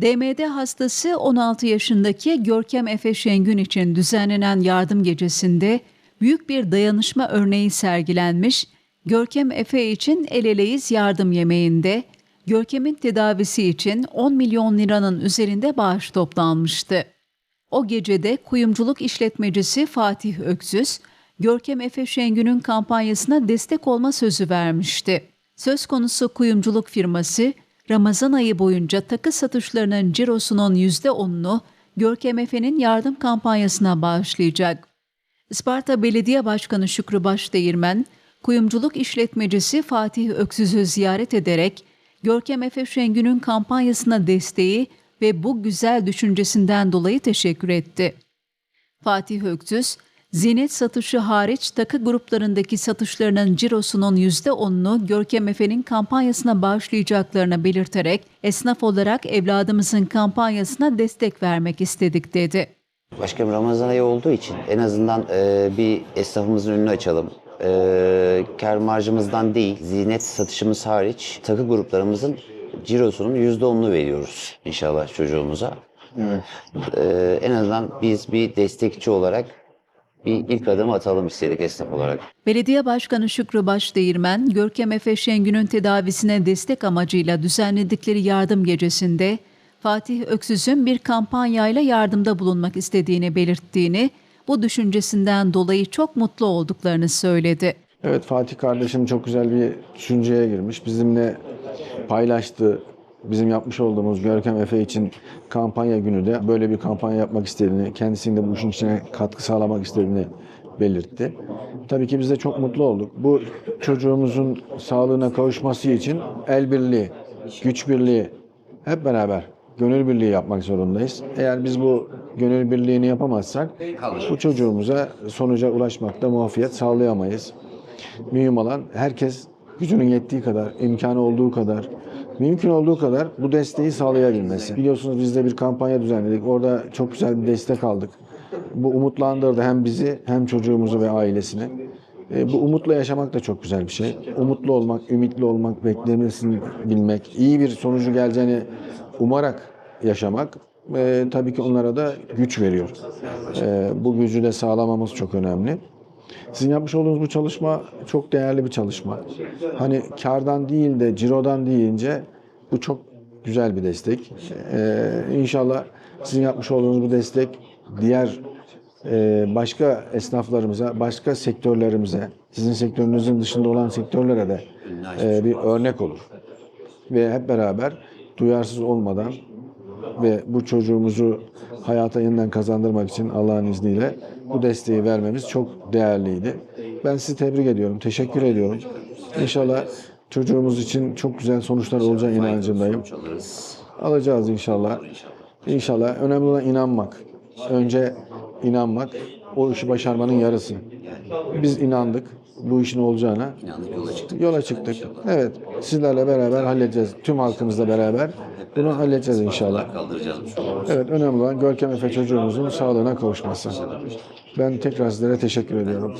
DMD hastası 16 yaşındaki Görkem Efe Şengün için düzenlenen yardım gecesinde büyük bir dayanışma örneği sergilenmiş, Görkem Efe için el eleyiz yardım yemeğinde Görkem'in tedavisi için 10 milyon liranın üzerinde bağış toplanmıştı. O gecede kuyumculuk işletmecisi Fatih Öksüz, Görkem Efe Şengün'ün kampanyasına destek olma sözü vermişti. Söz konusu kuyumculuk firması, Ramazan ayı boyunca takı satışlarının cirosunun %10'unu Görkem Efe'nin yardım kampanyasına bağışlayacak. Isparta Belediye Başkanı Şükrü Başdeğirmen, kuyumculuk işletmecisi Fatih Öksüz'ü ziyaret ederek Görkem Efe Şengün'ün kampanyasına desteği ve bu güzel düşüncesinden dolayı teşekkür etti. Fatih Öksüz, zinet satışı hariç takı gruplarındaki satışlarının cirosunun %10'unu Görkem Efe'nin kampanyasına bağışlayacaklarını belirterek esnaf olarak evladımızın kampanyasına destek vermek istedik dedi. Başkanım Ramazan ayı olduğu için en azından e, bir esnafımızın önünü açalım. E, kar marjımızdan değil, zinet satışımız hariç takı gruplarımızın cirosunun %10'unu veriyoruz inşallah çocuğumuza. E, en azından biz bir destekçi olarak bir ilk adım atalım istedik esnaf olarak. Belediye Başkanı Şükrü Başdeğirmen, Görkem Efe Şengün'ün tedavisine destek amacıyla düzenledikleri yardım gecesinde Fatih Öksüz'ün bir kampanyayla yardımda bulunmak istediğini belirttiğini, bu düşüncesinden dolayı çok mutlu olduklarını söyledi. Evet Fatih kardeşim çok güzel bir düşünceye girmiş. Bizimle paylaştı. Bizim yapmış olduğumuz Görkem Efe için kampanya günü de böyle bir kampanya yapmak istediğini, kendisinin de bu işin içine katkı sağlamak istediğini belirtti. Tabii ki biz de çok mutlu olduk. Bu çocuğumuzun sağlığına kavuşması için el birliği, güç birliği hep beraber gönül birliği yapmak zorundayız. Eğer biz bu gönül birliğini yapamazsak bu çocuğumuza sonuca ulaşmakta muafiyet sağlayamayız. Mühim olan herkes gücünün yettiği kadar, imkanı olduğu kadar, mümkün olduğu kadar bu desteği sağlayabilmesi. Biliyorsunuz biz de bir kampanya düzenledik. Orada çok güzel bir destek aldık. Bu umutlandırdı hem bizi hem çocuğumuzu ve ailesini. E, bu umutla yaşamak da çok güzel bir şey. Umutlu olmak, ümitli olmak, beklemesini bilmek, iyi bir sonucu geleceğini umarak yaşamak e, tabii ki onlara da güç veriyor. E, bu gücü de sağlamamız çok önemli. Sizin yapmış olduğunuz bu çalışma çok değerli bir çalışma. Hani kardan değil de cirodan deyince bu çok güzel bir destek. Ee, inşallah sizin yapmış olduğunuz bu destek diğer e, başka esnaflarımıza, başka sektörlerimize, sizin sektörünüzün dışında olan sektörlere de e, bir örnek olur. Ve hep beraber duyarsız olmadan ve bu çocuğumuzu hayata yeniden kazandırmak için Allah'ın izniyle bu desteği vermemiz çok değerliydi. Ben sizi tebrik ediyorum, teşekkür ediyorum. İnşallah çocuğumuz için çok güzel sonuçlar olacağı inancındayım. Alacağız inşallah. İnşallah. Önemli olan inanmak. Önce inanmak, o işi başarmanın yarısı. Biz inandık bu işin olacağına. Yola çıktık. Evet, sizlerle beraber halledeceğiz. Tüm halkımızla beraber bunu halledeceğiz inşallah. Evet, önemli olan Görkem Efe çocuğumuzun sağlığına kavuşması. Ben tekrar sizlere teşekkür ediyorum.